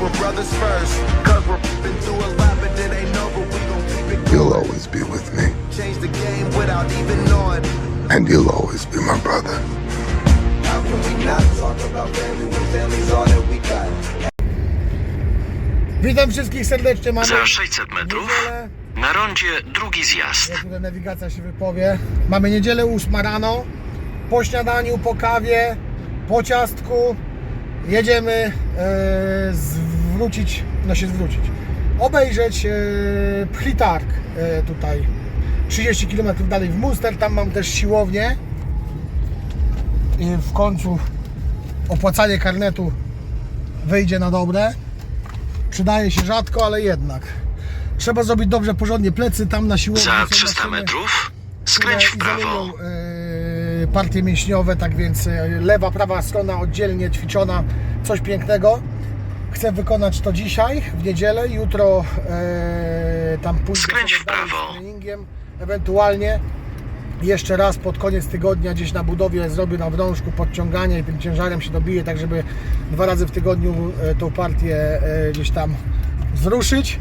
we're brothers first. Cause we're been through a lot, but it ain't over. We gon' keep it You'll always be with me, change the game without even knowing. and you'll always be my brother. How can we not talk about family when family's all that we got? Witam wszystkich serdecznie. Mamy Za 600 metrów niedzielę. na rondzie drugi zjazd. Jak tutaj nawigacja się wypowie. Mamy niedzielę 8 rano. Po śniadaniu, po kawie, po ciastku jedziemy e, zwrócić, no się zwrócić, obejrzeć e, Plitark e, tutaj 30 km dalej w Munster. Tam mam też siłownię. I w końcu opłacanie karnetu wyjdzie na dobre. Przydaje się rzadko, ale jednak. Trzeba zrobić dobrze, porządnie plecy. Tam na siłowni Za są 300 maszyny, metrów skręć w prawo. Partie mięśniowe, tak więc e, lewa, prawa strona oddzielnie ćwiczona, coś pięknego. Chcę wykonać to dzisiaj, w niedzielę, jutro e, tam pójdę Skręć w prawo. z treningiem, ewentualnie jeszcze raz pod koniec tygodnia gdzieś na budowie zrobię na wrążku podciągania i tym ciężarem się dobiję, tak żeby dwa razy w tygodniu e, tą partię e, gdzieś tam wzruszyć.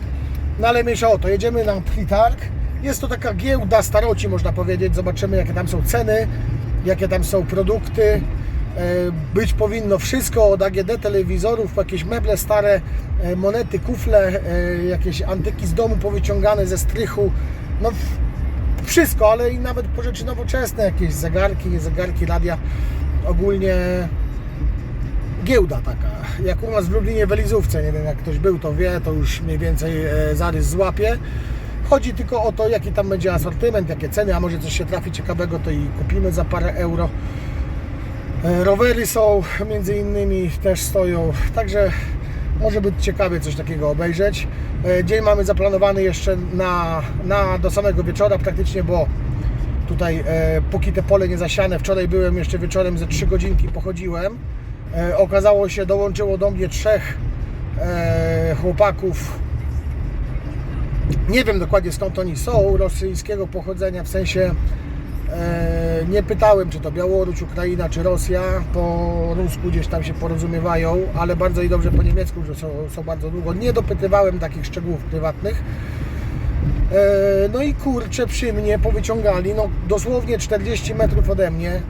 No ale mniejsza o to, jedziemy na Plitark. Jest to taka giełda staroci, można powiedzieć. Zobaczymy, jakie tam są ceny, jakie tam są produkty. E, Być powinno wszystko od AGD telewizorów, jakieś meble stare, e, monety, kufle, e, jakieś antyki z domu powyciągane ze strychu. No wszystko, ale i nawet po rzeczy nowoczesne, jakieś zegarki, zegarki, radia. Ogólnie giełda taka, jak u nas w Lublinie w Elizówce, nie wiem jak ktoś był to wie, to już mniej więcej zarys złapie. Chodzi tylko o to, jaki tam będzie asortyment, jakie ceny, a może coś się trafi ciekawego, to i kupimy za parę euro. E, Rowery są między innymi, też stoją, także może być ciekawie coś takiego obejrzeć. E, Dzień mamy zaplanowany jeszcze na, na do samego wieczora praktycznie, bo tutaj e, póki te pole nie zasiane, wczoraj byłem jeszcze wieczorem ze 3 godzinki pochodziłem. E, okazało się, dołączyło do mnie trzech e, chłopaków. Nie wiem dokładnie skąd oni są, rosyjskiego pochodzenia, w sensie e, nie pytałem, czy to Białoruś, Ukraina, czy Rosja. Po rusku gdzieś tam się porozumiewają, ale bardzo i dobrze po niemiecku, że są, są bardzo długo. Nie dopytywałem takich szczegółów prywatnych. E, No i kurczę przy mnie powyciągali, no dosłownie 40 metrów ode mnie,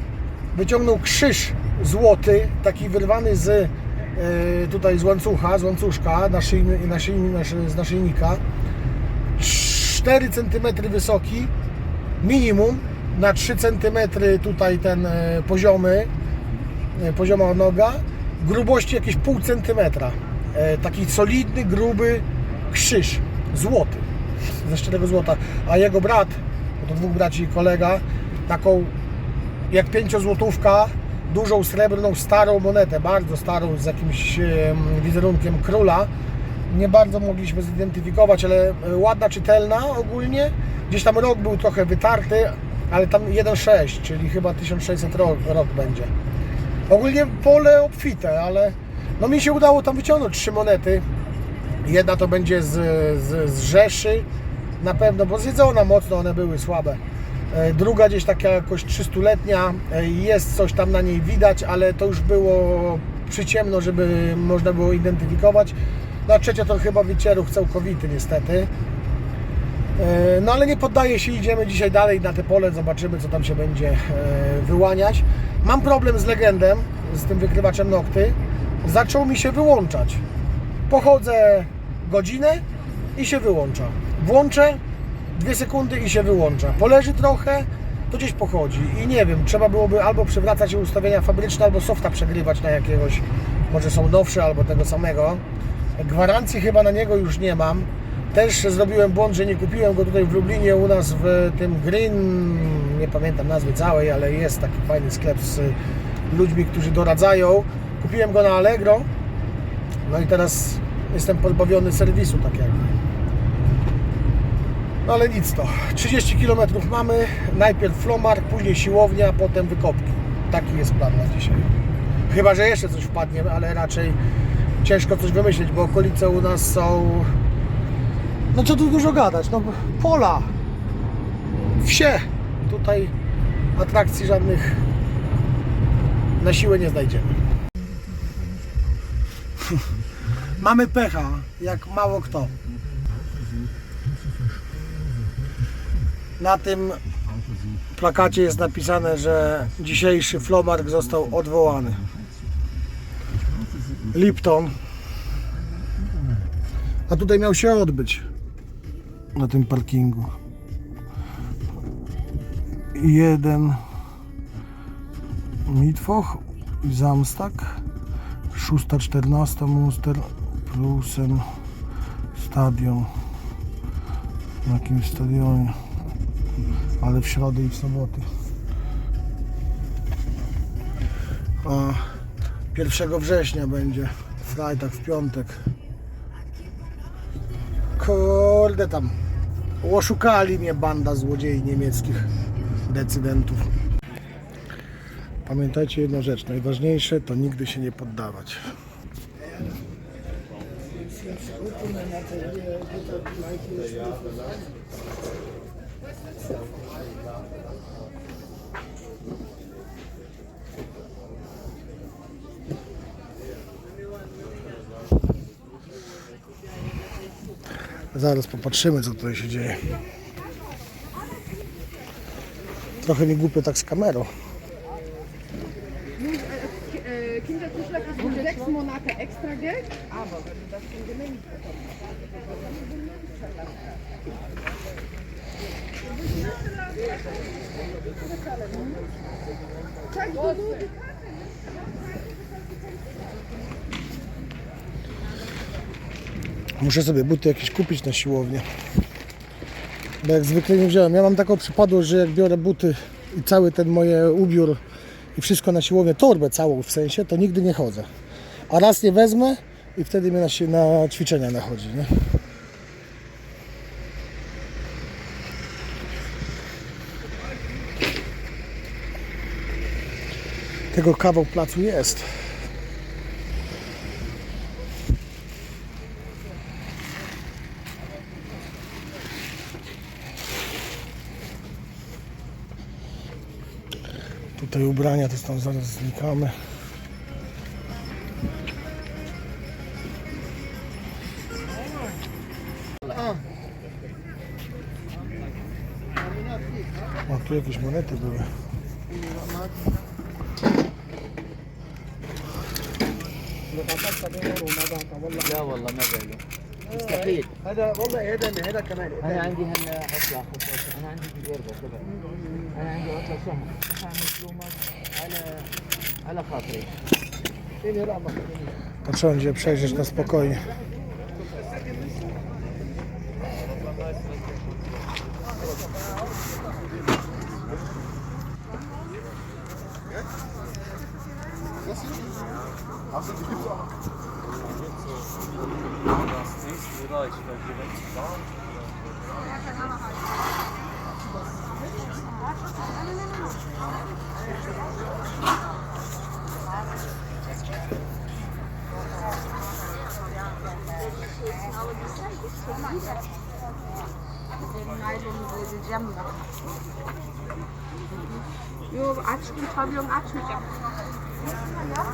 wyciągnął krzyż złoty, taki wyrwany z e, tutaj z łańcucha, z łańcuszka naszyjny, naszyjny, naszy, z naszyjnika. 4 cm wysoki, minimum, na 3 cm tutaj ten e, poziomy, e, pozioma noga, grubości jakieś pół centymetra. E, Taki solidny, gruby krzyż, złoty, ze szczerego złota. A jego brat, to dwóch braci i kolega, taką jak pięciozłotówka, dużą srebrną, starą monetę, bardzo starą, z jakimś em, wizerunkiem króla. Nie bardzo mogliśmy zidentyfikować, ale e, ładna, czytelna ogólnie. Gdzieś tam rok był trochę wytarty, ale tam 1,6, czyli chyba 1600 rok, rok będzie. Ogólnie pole obfite, ale no mi się udało tam wyciągnąć trzy monety. Jedna to będzie z, z, z Rzeszy, na pewno, bo zjedzona mocno, one były słabe. E, Druga gdzieś taka jakoś 300-letnia, e, jest coś tam na niej widać, ale to już było przyciemno, żeby można było identyfikować. No a trzecia to chyba wycieruch całkowity niestety. E, No ale nie poddaje się, idziemy dzisiaj dalej na te pole, zobaczymy co tam się będzie e, wyłaniać. Mam problem z legendem, z tym wykrywaczem nokty. Zaczął mi się wyłączać. Pochodzę godzinę i się wyłącza. Włączę, dwie sekundy i się wyłącza. Poleży trochę, to gdzieś pochodzi. I nie wiem, trzeba byłoby albo przywracać ustawienia fabryczne, albo softa przegrywać na jakiegoś, może są nowsze, albo tego samego. Gwarancji chyba na niego już nie mam. Też zrobiłem błąd, że nie kupiłem go tutaj w Lublinie u nas w tym Green, nie pamiętam nazwy całej, ale jest taki fajny sklep z ludźmi, którzy doradzają. Kupiłem go na Allegro, no i teraz jestem pozbawiony serwisu tak jakby. No ale nic to. 30 km mamy. Najpierw Flomar, później siłownia, potem wykopki. Taki jest plan na dzisiaj. Chyba, że jeszcze coś wpadnie, ale raczej ciężko coś wymyślić, bo okolice u nas są... No co tu dużo gadać, no pola, wsie. Tutaj atrakcji żadnych na siłę nie znajdziemy. Mamy pecha, jak mało kto. Na tym plakacie jest napisane, że dzisiejszy Flomark został odwołany. Lipton. A tutaj miał się odbyć. Na tym parkingu. Jeden Mitwoch Zamstak. 6.14 Munster plusem stadion. Na jakimś stadionie. Ale w środę i w soboty. A 1 września będzie. Frajtak w piątek. Kurde tam. Oszukali mnie banda złodziei niemieckich decydentów. Pamiętajcie jedną rzecz, najważniejsze to nigdy się nie poddawać. Zaraz popatrzymy co tutaj się dzieje. Trochę mi głupio tak z kamerą. Monate extra Muszę sobie buty jakieś kupić na siłownię. Bo jak zwykle nie wziąłem. Ja mam taką przypadłość, że jak biorę buty i cały ten moje ubiór i wszystko na siłownię, torbę całą w sensie, to nigdy nie chodzę. A raz nie wezmę i wtedy mnie na, na ćwiczenia nachodzi. Nie? Tego kawał placu jest. Tutaj ubrania to tam zaraz znikamy. O, tu jakieś monety były. لا والله ما باله مستحيل هذا والله هذا هذا كمان انا عندي هلا عطله خصوصا انا عندي في الغربه طبعا انا عندي عطله شهر to trzeba będzie przejrzeć na spokojnie. Yo aç mı? Pavyon açmayacağım. Ya,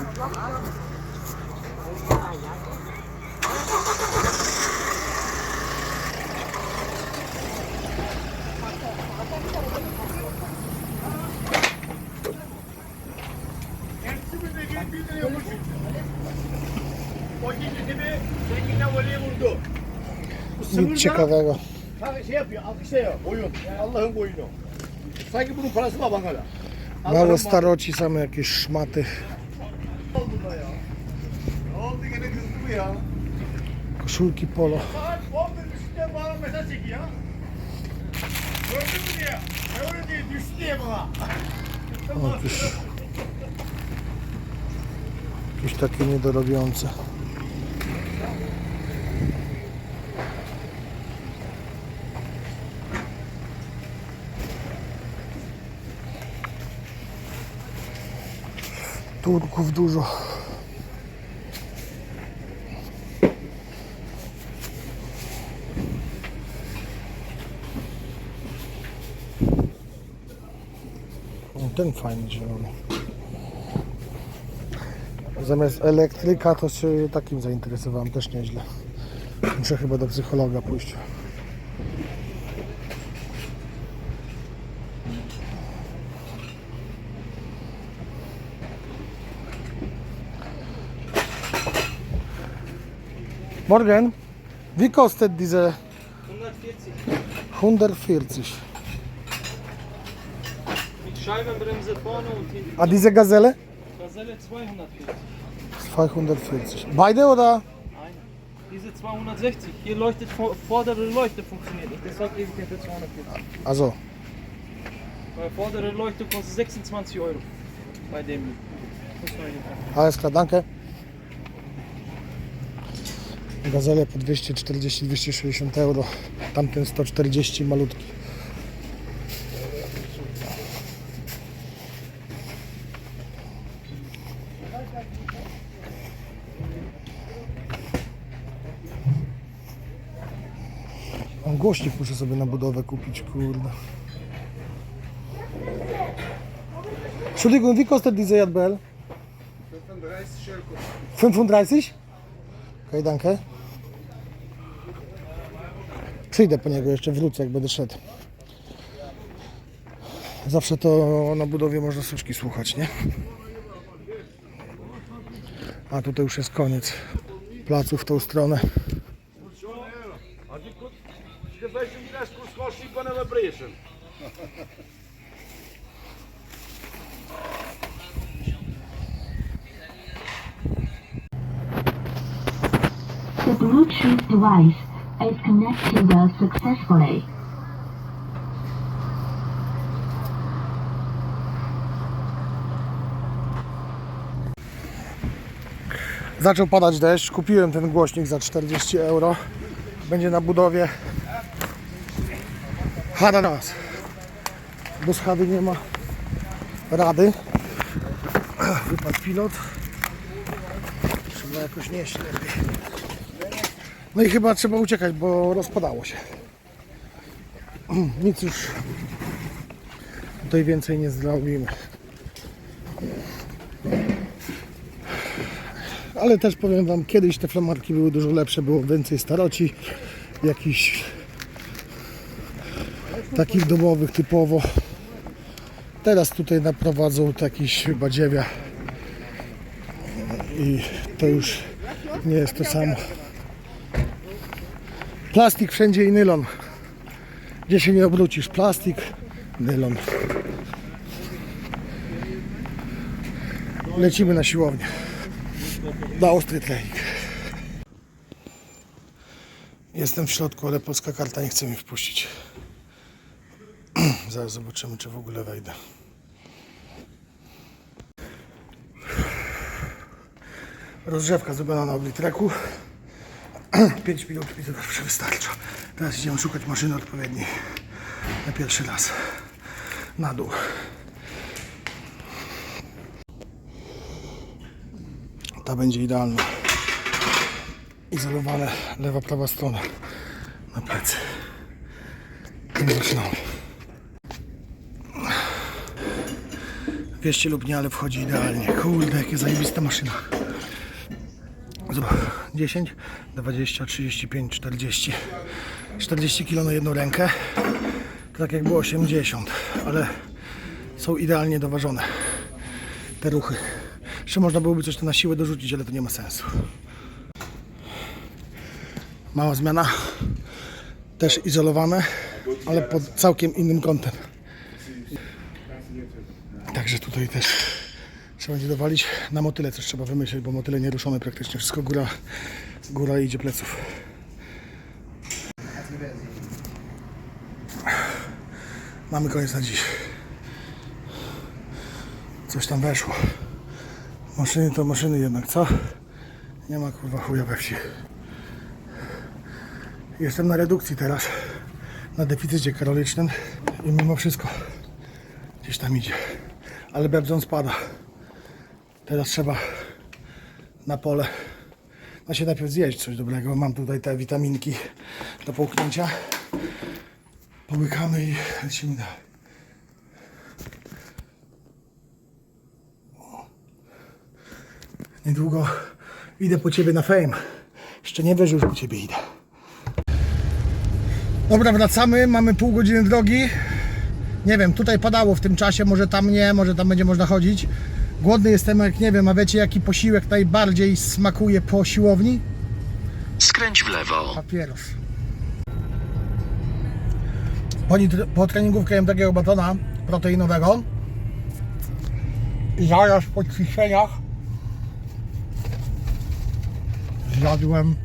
ciekawego. şey yapıyor, alkışlıyor. Oyun. Allah'ın oyunu. Sanki bunun parası var bana. Mało staroci, same jakieś szmaty. Koszulki polo. Saat 11.30'da bana mesaj çekiyor. Gördün mü diye. Ne öyle diye düştü diye bana. O, jakieś, jakieś takie niedorobiące. Turków dużo. Ten fajny zielony. Zamiast elektryka to się takim zainteresowałem też nieźle. Muszę chyba do psychologa pójść. Morgen, wie kostet diese 140? Mit Scheibenbremse vorne und hinten. A diese Gazelle? Gazelle 240. 240. Beide oder? Nein. Diese 260. Hier leuchtet vor- vordere Leuchte funktioniert nicht. Deshalb gebe ich dir für 240. Also, Weil vordere Leuchte kostet 26 Euro. Bei dem. Alles klar, danke. Gazelle po 240-260 euro. Tamten 140 malutki. Mam głośnik muszę sobie na budowę kupić, kurde. Entschuldigung, wie kostet diese JBL? 35? Okej, danke. Przyjdę po niego jeszcze, wrócę jak będę szedł. Zawsze to na budowie można suszki słuchać, nie? A tutaj już jest koniec placu w tą stronę. Bluetooth device is connected successfully. Zaczął padać deszcz, kupiłem ten głośnik za 40 euro. Będzie na budowie. Hada raz. Bez hady nie ma rady. Wypadł pilot. Trzeba jakoś nieść lepiej. No i chyba trzeba uciekać, bo rozpadało się. Nic już tutaj więcej nie zrobimy. ale też powiem Wam, kiedyś te flamarki były dużo lepsze, było więcej staroci, jakichś takich domowych typowo. Teraz tutaj naprowadzą jakiś badziewia i to już nie jest to samo. Plastik wszędzie i nylon. Gdzie się nie obrócisz, plastik, nylon. Lecimy na siłownię na ostry trening. Jestem w środku, ale polska karta nie chce mi wpuścić. Zaraz zobaczymy, czy w ogóle wejdę. Rozgrzewka zrobiona na oblitreku. 5 minut mi to zawsze wystarcza. Teraz idziemy szukać maszyny odpowiedniej. Na pierwszy raz. Na dół. Ta będzie idealna. Izolowane lewa, prawa strona na plecy. I zaczynamy. Wieście lub nie, ale wchodzi idealnie. Kurde, jakie zajebista maszyna. Zobacz, 10, 20, 35, 40. 40 kg na jedną rękę. Tak jak było 80, ale są idealnie doważone te ruchy. Jeszcze można byłoby coś na siłę dorzucić, ale to nie ma sensu. Mała zmiana. Też izolowane, ale pod całkiem innym kątem. Także tutaj też trzeba będzie dowalić. Na motyle coś trzeba wymyślić, bo motyle nieruszone praktycznie. Wszystko góra, góra idzie pleców. Mamy koniec na dziś. Coś tam weszło. Maszyny to maszyny jednak, co? Nie ma kurwa chuja we wsi. Jestem na redukcji teraz. Na deficycie kalorycznym i mimo wszystko gdzieś tam idzie. Ale Bebzon spada. Teraz trzeba na pole. No się najpierw zjeść coś dobrego. Mam tutaj te witaminki do połknięcia. Połykamy i lecimy dalej. Niedługo idę po ciebie na fame. Jeszcze nie wierzył, po ciebie idę. Dobra, wracamy. Mamy pół godziny drogi. Nie wiem, tutaj padało w tym czasie, może tam nie, może tam będzie można chodzić. Głodny jestem, jak nie wiem, a wiecie jaki posiłek najbardziej smakuje po siłowni? Skręć w lewo. Papieros. Po, po treningówkę jem takiego batona proteinowego. I zaraz po ćwiczeniach zjadłem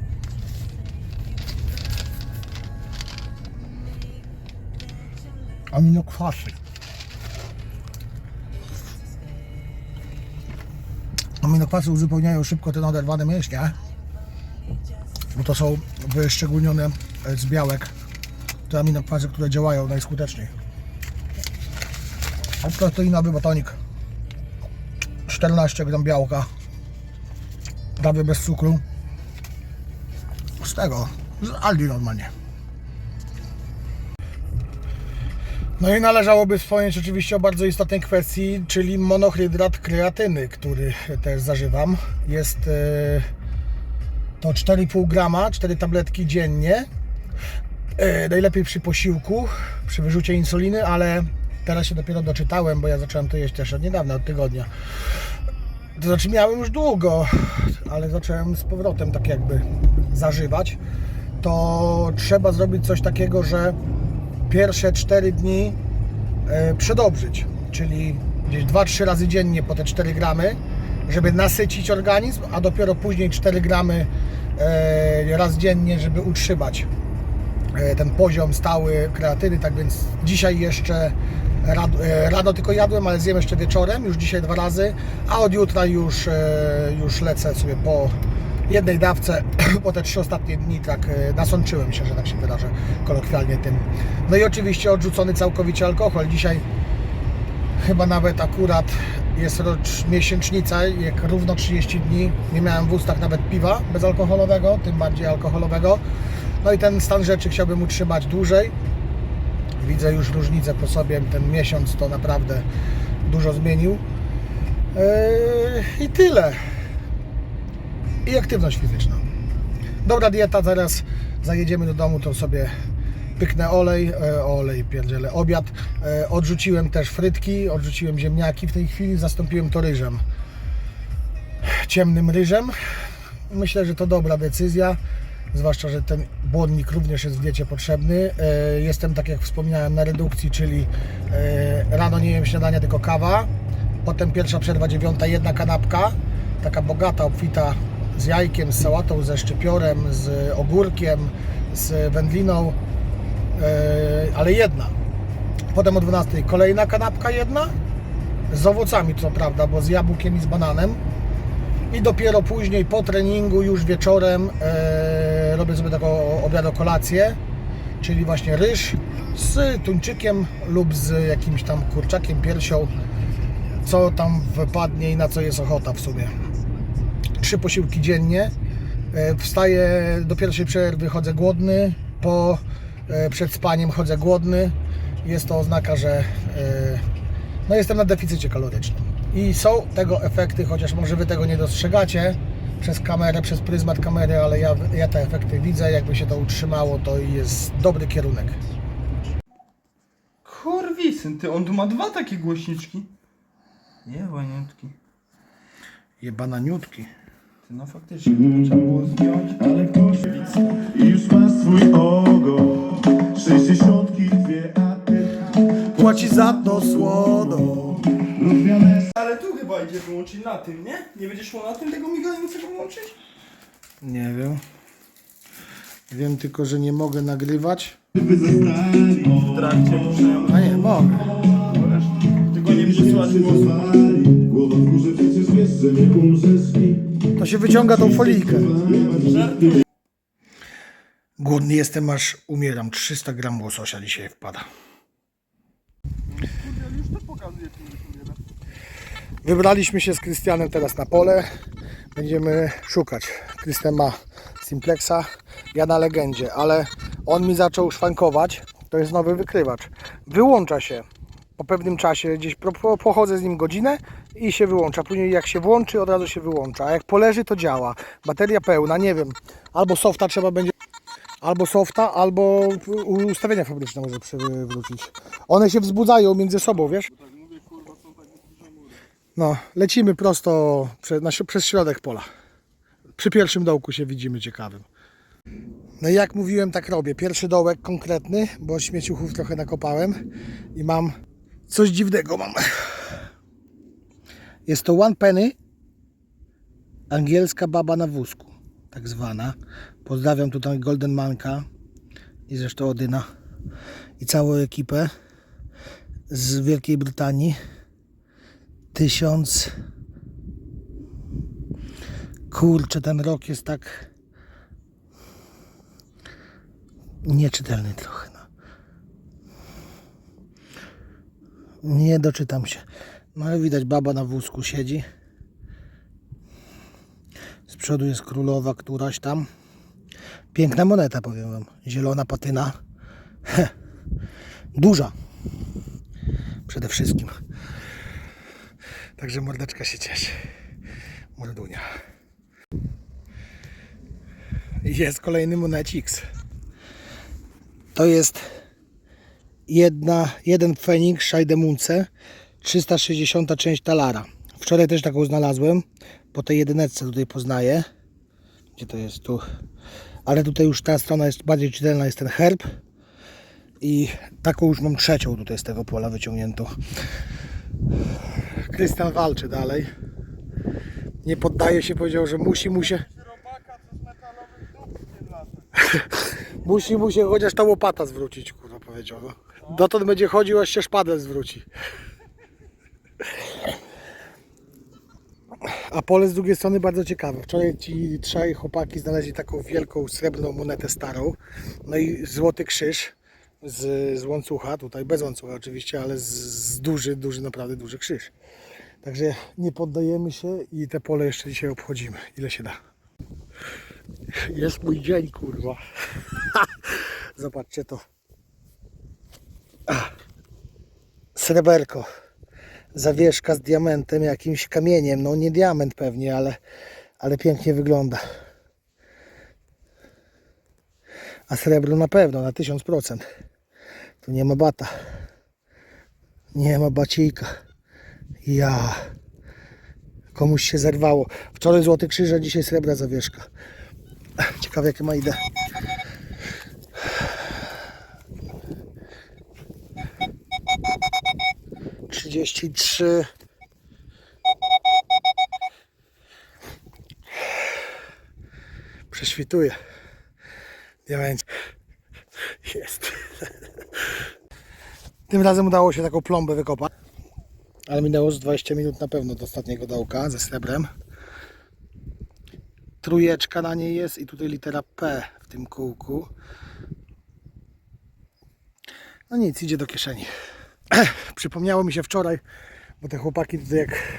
aminokwasy. Aminokwasy uzupełniają szybko te oderwane mięśnie bo to są wyszczególnione z białek te aminokwasy, które działają najskuteczniej. Proteinowy batonik 14 gram białka prawie bez cukru z tego, z Aldi normalnie no i należałoby wspomnieć oczywiście o bardzo istotnej kwestii, czyli monohydrat kreatyny, który też zażywam jest e, to 4,5 grama, 4 tabletki dziennie. E, najlepiej przy posiłku, przy wyrzucie insuliny, ale teraz się dopiero doczytałem, bo ja zacząłem to jeść też od niedawna, od tygodnia. To znaczy miałem już długo, ale zacząłem z powrotem tak jakby zażywać. To trzeba zrobić coś takiego, że pierwsze 4 dni e, przedobrzyć, czyli gdzieś 2-3 razy dziennie po te 4 gramy, żeby nasycić organizm, a dopiero później 4 gramy e, raz dziennie, żeby utrzymać e, ten poziom stały kreatyny. Tak więc dzisiaj jeszcze rano tylko jadłem, ale zjem jeszcze wieczorem, już dzisiaj dwa razy, a od jutra już, już lecę sobie po jednej dawce, po te trzy ostatnie dni tak e, nasączyłem się, że tak się wyrażę kolokwialnie tym. No i oczywiście odrzucony całkowicie alkohol. Dzisiaj chyba nawet akurat jest rocz, miesięcznica, jak równo 30 dni nie miałem w ustach nawet piwa bezalkoholowego, tym bardziej alkoholowego. No i ten stan rzeczy chciałbym utrzymać dłużej. Widzę już różnicę po sobie, ten miesiąc to naprawdę dużo zmienił. Yy, I tyle. I aktywność fizyczna. Dobra dieta, zaraz zajedziemy do domu, to sobie pyknę olej, e, olej pierdzielę, obiad. E, odrzuciłem też frytki, odrzuciłem ziemniaki w tej chwili, zastąpiłem to ryżem. Ciemnym ryżem. Myślę, że to dobra decyzja, zwłaszcza, że ten błonnik również jest w diecie potrzebny. E, Jestem, tak jak wspomniałem, na redukcji, czyli rano nie jem śniadania, tylko kawa. Potem pierwsza przerwa dziewiąta, jedna kanapka, taka bogata, obfita z jajkiem, z sałatą, ze szczypiorem, z ogórkiem, z wędliną, e, ale jedna. Potem o 12 kolejna kanapka jedna, z owocami co prawda, bo z jabłkiem i z bananem. I dopiero później po treningu, już wieczorem e, robię sobie taką obiad kolację, czyli właśnie ryż z tuńczykiem lub z jakimś tam kurczakiem, piersią, co tam wypadnie i na co jest ochota w sumie. Trzy posiłki dziennie. E, Wstaję do pierwszej przerwy, chodzę głodny, po e, przed spaniem chodzę głodny. Jest to oznaka, że e, no jestem na deficycie kalorycznym. I są tego efekty, chociaż może Wy tego nie dostrzegacie przez kamerę, przez pryzmat kamery, ale ja, ja te efekty widzę. Jakby się to utrzymało, to jest dobry kierunek. Kurwisyn, ty, on tu ma dwa takie głośniczki. Nie, łaniutki. No faktycznie, to trzeba było zdjąć. Ale ktoś i już ma swój ogon 62 a ty Płaci za to słono. Ale tu chyba idzie wyłączyć na tym, nie? Nie będzie szło na tym tego migającego włączyć? Nie wiem. Wiem tylko, że nie mogę nagrywać. by zostali W trakcie muszę A nie, mogę. Tylko nie przysłać głosu. Głowa w górze, przecież wiesz, że nie umrzesz i To się wyciąga tą folijkę. Głodny jestem, aż umieram. 300 gram łososia dzisiaj wpada. Wybraliśmy się z Krystianem teraz na pole. Będziemy szukać. Krystian ma Simplexa, ja na legendzie, ale on mi zaczął szwankować. To jest nowy wykrywacz. Wyłącza się po pewnym czasie, gdzieś pochodzę z nim godzinę i się wyłącza. Później jak się włączy, od razu się wyłącza. A jak poleży, to działa. Bateria pełna, nie wiem. Albo softa trzeba będzie, albo softa, albo ustawienia fabryczne może przywrócić. One się wzbudzają między sobą, wiesz? No, lecimy prosto prze, na, przez środek pola. Przy pierwszym dołku się widzimy ciekawym. No i jak mówiłem, tak robię. Pierwszy dołek konkretny, bo śmieciuchów trochę nakopałem i mam coś dziwnego mam. Jest to one penny, angielska baba na wózku, tak zwana. Pozdrawiam tutaj Golden Manka i zresztą Odyna i całą ekipę z Wielkiej Brytanii. Tysiąc. Kurczę, ten rok jest tak nieczytelny trochę. Nie doczytam się. No ale widać, baba na wózku siedzi. Z przodu jest królowa któraś tam. Piękna moneta, powiem wam. Zielona patyna. Duża. Przede wszystkim. Także mordeczka się cieszy. Mordunia. Jest kolejny monecix. To jest jedna, jeden Fenix Scheidemunce 360 część talara. Wczoraj też taką znalazłem. Po tej jedyneczce tutaj poznaję. Gdzie to jest tu? Ale tutaj już ta strona jest bardziej czytelna, jest ten herb. I taką już mam trzecią tutaj z tego pola wyciągniętą. Krystian walczy dalej. Nie poddaje się, powiedział, że musi mu się. musi mu się chociaż ta łopata zwrócić, kurwa powiedział. No. Dotąd będzie chodził, aż się szpadel zwróci. A pole z drugiej strony bardzo ciekawe. Wczoraj ci trzej chłopaki znaleźli taką wielką srebrną monetę starą. No i złoty krzyż z, z łańcucha, tutaj bez łańcucha oczywiście, ale z, z duży, duży, naprawdę duży krzyż. Także nie poddajemy się i te pole jeszcze dzisiaj obchodzimy, ile się da. Jest mój dzień, kurwa. Zobaczcie to sreberko, zawieszka z diamentem, jakimś kamieniem, no nie diament pewnie, ale, ale pięknie wygląda. A srebro na pewno, na 1000%. Tu nie ma bata. Nie ma bacika. Ja. Komuś się zerwało. Wczoraj złoty krzyż, a dzisiaj srebra zawieszka. Ciekawe jakie ma idea. 33 prześwituje diamencie jest. Tym razem udało się taką plombę wykopać. Ale minęło już 20 minut na pewno do ostatniego dołka ze srebrem. Trójeczka na niej jest i tutaj litera P w tym kółku. No nic, idzie do kieszeni. Przypomniało mi się wczoraj, bo te chłopaki tutaj jak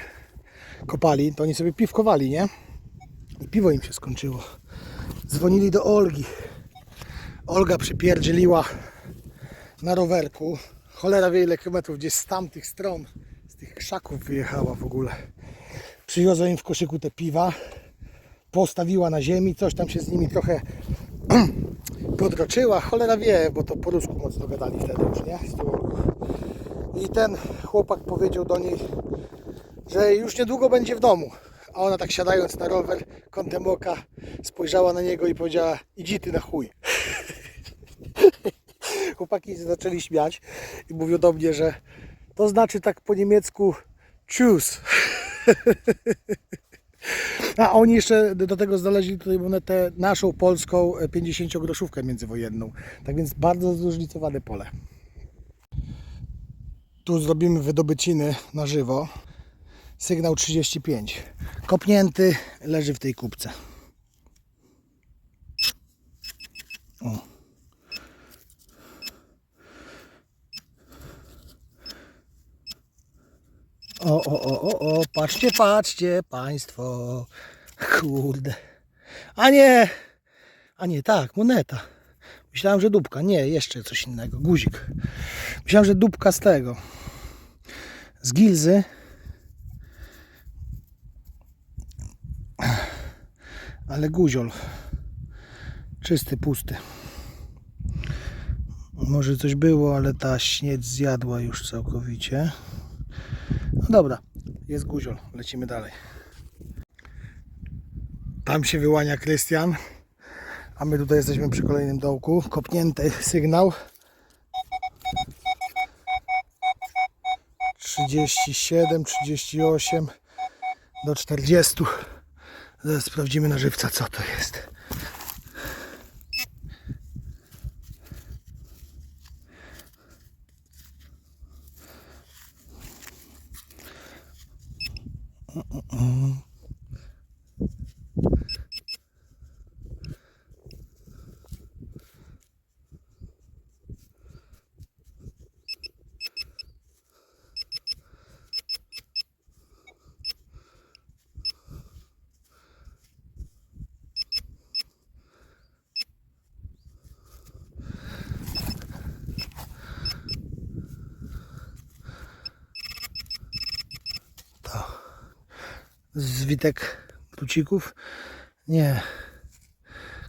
kopali, to oni sobie piwkowali, nie? I piwo im się skończyło. Dzwonili do Olgi. Olga przypierdzieliła na rowerku. Cholera wie ile kilometrów gdzieś z tamtych stron, z tych krzaków wyjechała w ogóle. Przywiozła im w koszyku te piwa, postawiła na ziemi, coś tam się z nimi trochę podroczyła. Cholera wie, bo to po rusku mocno gadali wtedy już, nie? Z Olgą. I ten chłopak powiedział do niej, że już niedługo będzie w domu. A ona tak siadając na rower, kątem oka, spojrzała na niego i powiedziała, idź ty na chuj. Chłopaki zaczęli śmiać i mówią do mnie, że to znaczy tak po niemiecku choose. A oni jeszcze do tego znaleźli tutaj monetę naszą polską 50 groszówkę międzywojenną. Tak więc bardzo zróżnicowane pole. Tu zrobimy wydobyciny na żywo. Sygnał 35. Kopnięty, leży w tej kubce. O. O, o, o, o, o, patrzcie, patrzcie, państwo. Kurde. A nie, a nie, tak, moneta. Myślałem, że dupka. Nie, jeszcze coś innego. Guzik. Myślałem, że dupka z tego. z gilzy. Ale guziol. Czysty, pusty. Może coś było, ale ta śnieć zjadła już całkowicie. No dobra, jest guziol. Lecimy dalej. Tam się wyłania Krystian. A my tutaj jesteśmy przy kolejnym dołku. Kopnięty sygnał. 37, 38 do 40. Zaraz sprawdzimy na żywca co to jest. Zwitek klucików? Nie.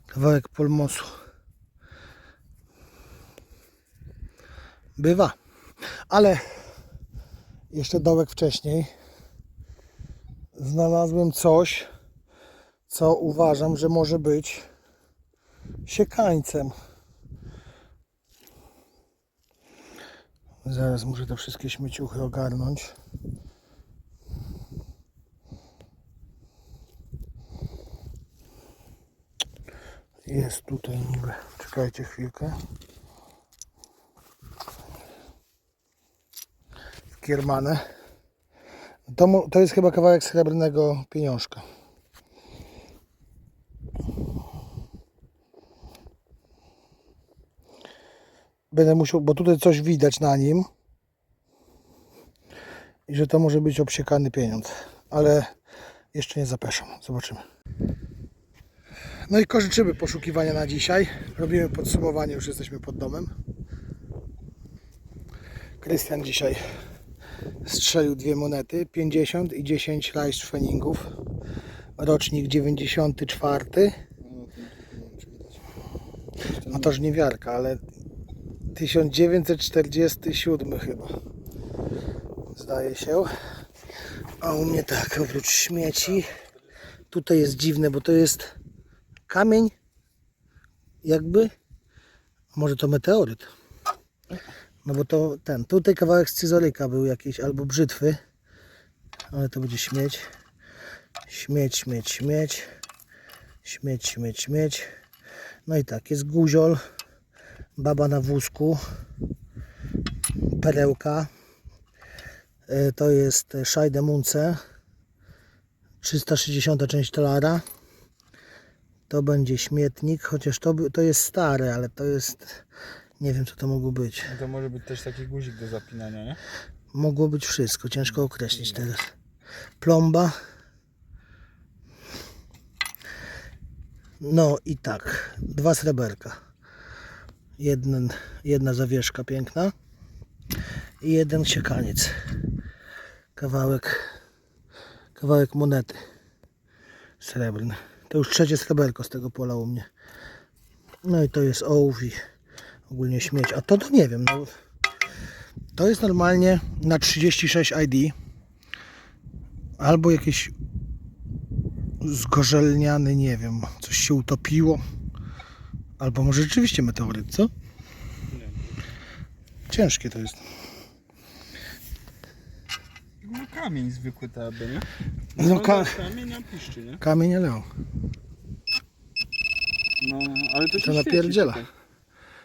Kawałek polmosu. Bywa. Ale jeszcze dołek wcześniej znalazłem coś, co uważam, że może być siekańcem. Zaraz muszę te wszystkie śmieciuchy ogarnąć. Jest tutaj niby. Czekajcie chwilkę. Kiermane. To, mo- to jest chyba kawałek srebrnego pieniążka. Będę musiał, bo tutaj coś widać na nim. I że to może być obsiekany pieniądz. Ale jeszcze nie zapeszam. Zobaczymy. No i kończymy poszukiwania na dzisiaj. Robimy podsumowanie, już jesteśmy pod domem. Krystian dzisiaj strzelił dwie monety, 50 i 10 Reichsschwenningów. Rocznik 94. No to już niewiarka, ale 1947 chyba. Zdaje się. A u mnie tak, oprócz śmieci. Tutaj jest dziwne, bo to jest kamień, jakby, może to meteoryt. No bo to ten, tutaj kawałek scyzoryka był jakiś, albo brzytwy, ale to będzie śmieć. Śmieć, śmieć, śmieć, śmieć, śmieć, śmieć. No i tak, jest guziol, baba na wózku, perełka, E, to jest Scheidemunce, 360 część dolara. To będzie śmietnik, chociaż to, to jest stare, ale to jest. Nie wiem, co to mogło być. No to może być też taki guzik do zapinania, nie? Mogło być wszystko, ciężko określić teraz. Plomba. No i tak, dwa sreberka. Jeden, jedna zawieszka piękna i jeden siekaniec. Kawałek, kawałek monety srebrny. To już trzecie sreberko z tego pola u mnie. No i to jest ołów i ogólnie śmieć. A to to nie wiem. No, to jest normalnie na 36 ID. Albo jakieś zgorzelniany, nie wiem, coś się utopiło. Albo może rzeczywiście meteoryt, co? Ciężkie to jest. No kamień zwykły to aby, nie? No, ka- Kamień, a piszczy, nie? kamień leo. No, ale to się To świeci napierdziela. tutaj.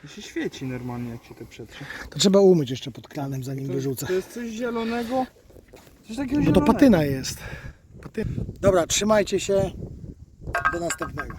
To się świeci normalnie, jak się to przetrze. To trzeba umyć jeszcze pod kranem, zanim To, wyrzucę. to jest coś zielonego. Coś takiego Bo to zielonego. patyna jest. Patyna. Dobra, trzymajcie się. Do następnego.